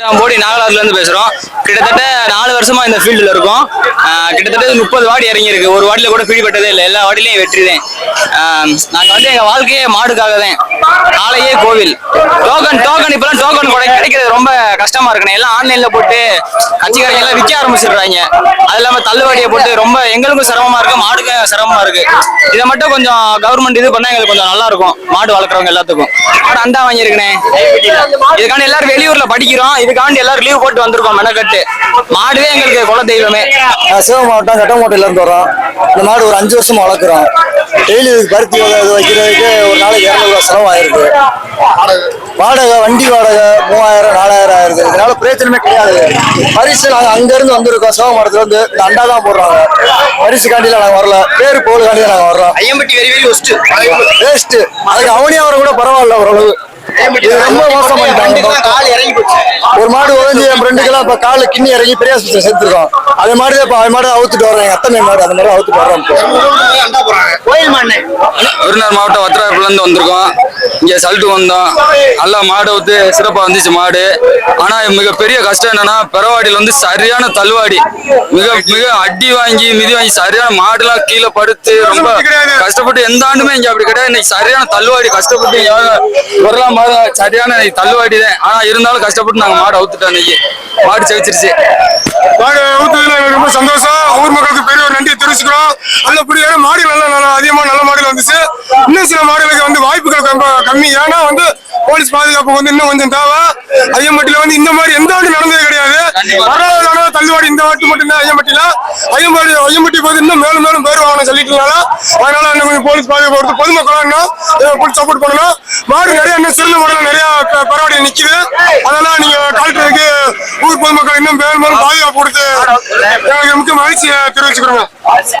போடி நாகலாறுல பேசுகிறோம் கிட்டத்தட்ட நாலு வருஷமா இந்த ஃபீல்டில் இருக்கோம். கிட்டத்தட்ட முப்பது வாடி இறங்கியிருக்கு. ஒரு வாடியில் கூட பிடிபட்டதே இல்லை. எல்லா வாடிலையும் வெற்றிதேன். நாங்கள் வந்து எங்கள் வாழ்க்கையே மாடுக்காக தான் காலையே கோவில். டோக்கன் டோக்கன் இப்பெல்லாம் டோக்கன் கூட கிடைக்கிறது ரொம்ப கஷ்டமா இருக்குண்ணே எல்லாம் ஆன்லைன்ல போட்டு கட்சிக்காரங்க எல்லாம் விற்க ஆரம்பிச்சிடுறாங்க. அது இல்லாம தள்ளுவாடியை போட்டு ரொம்ப எங்களுக்கும் சிரமமா இருக்கு மாடுக்கு சிரமமா இருக்கு. இதை மட்டும் கொஞ்சம் கவர்மெண்ட் இது பண்ணா எங்களுக்கு கொஞ்சம் நல்லா இருக்கும் மாடு வளர்க்குறவங்க எல்லாத்துக்கும். மாடு அந்தா வாங்கியிருக்கனே இதுக்காண்டி எல்லாரும் வெளியூர்ல படிக்கிறோம் இதுக்காண்டி எல்லாரும் லீவ் போட்டு வந்திருக்கோம் மெனக்கட்டு. மாடுவே எங்களுக்கு குல தெய்வமே. நான் சிவ மாவட்டம் கட்டமோட்டையில இருந்து வரோம். இந்த மாடு ஒரு அஞ்சு வருஷமா வளர்க்குறோம். டெய்லி பருத்தி வைக்கிறதுக்கு ஒரு நாளைக்கு இரநூறுவா செலவாயிருக்கு வாடகை வண்டி வாடகை மூவாயிரம் நாலாயிரம் ஆயிருது இதனால பிரயோஜனமே கிடையாது. பரிசு நாங்க அங்க இருந்து வந்திருக்கோம். சிவ மாவட்டத்துல இருந்து இந்த அண்டா தான் போடுறாங்க. பரிசு காண்டில நாங்க வரல. பேரு போலு காண்டில நாங்க வர்றோம். Aiyampatti very very worst waste அதுக்கு அவனியாவரம் கூட பரவாயில்ல ஓரளவு ரொம்ப மோசம் ஒரு மாடு உதஞ்சி என் ஃப்ரெண்டுக்கெல்லாம் இப்ப கால கிண்ணி இறங்கி பெரிய சேர்த்துருக்கோம் அதே மாதிரி இப்ப அது மாடு அவுத்துட்டு எங்க அத்தனை மாடு அந்த மாதிரி அவுத்துட்டு மண்ணு விருதுநகர் மாவட்டம் வத்திராயப்புல வந்திருக்கோம். இங்க சல்ட்டு வந்தோம். நல்லா மாடு வந்து சிறப்பா வந்துச்சு மாடு. ஆனா மிகப்பெரிய கஷ்டம் என்னன்னா பெறவாடியில் வந்து சரியான தள்ளுவாடி. மிக மிக அடி வாங்கி மிதி வாங்கி சரியான மாடுலாம் கீழே படுத்து ரொம்ப கஷ்டப்பட்டு எந்த ஆண்டுமே இங்கே அப்படி கிடையாது. இன்னைக்கு சரியான தள்ளுவாடி கஷ்டப்பட்டு இங்க வரலாம் மாடு சரியான இன்னைக்கு தள்ளுவாடி தான். ஆனா இருந்தாலும் கஷ்டப்பட்டு நாங்க மாடு அவுத்துட்டோம் இன்னைக்கு. மாடு செவிச்சிருச்சு. மாடு ரொம்ப சந்தோஷம். ஊர் மக்களுக்கு பெரிய ஒரு நன்றியை தெரிவிச்சுக்கிறோம். நல்லபடியான மாடு நல்லா நல்லா அதிகமாக நல்லா கம்மி. ஏன்னா வந்து போலீஸ் பாதுகாப்பு வந்து இன்னும் கொஞ்சம் தேவை. ஐயம்பட்டியில வந்து இந்த மாதிரி எந்த ஆண்டு நடந்தது கிடையாது. வரலாறு தள்ளுவாடி இந்த வாட்டு மட்டும்தான் ஐயம்பட்டியில. ஐயம்பாடி ஐயம்பட்டி போது இன்னும் மேலும் மேலும் பேர் வாங்கணும் சொல்லிட்டனால அதனால இன்னும் கொஞ்சம் போலீஸ் பாதுகாப்பு கொடுத்து பொதுமக்கள் இன்னும் சப்போர்ட் பண்ணணும். மாடு நிறைய இன்னும் சிறந்த மாடல் நிறைய பரவாயில்ல நிக்குது. அதனால நீங்க கலெக்டருக்கு ஊர் பொதுமக்கள் இன்னும் மேலும் மேலும் பாதுகாப்பு கொடுத்து எங்களுக்கு முக்கிய மகிழ்ச்சியை தெரிவிச்சுக்கிறோங்க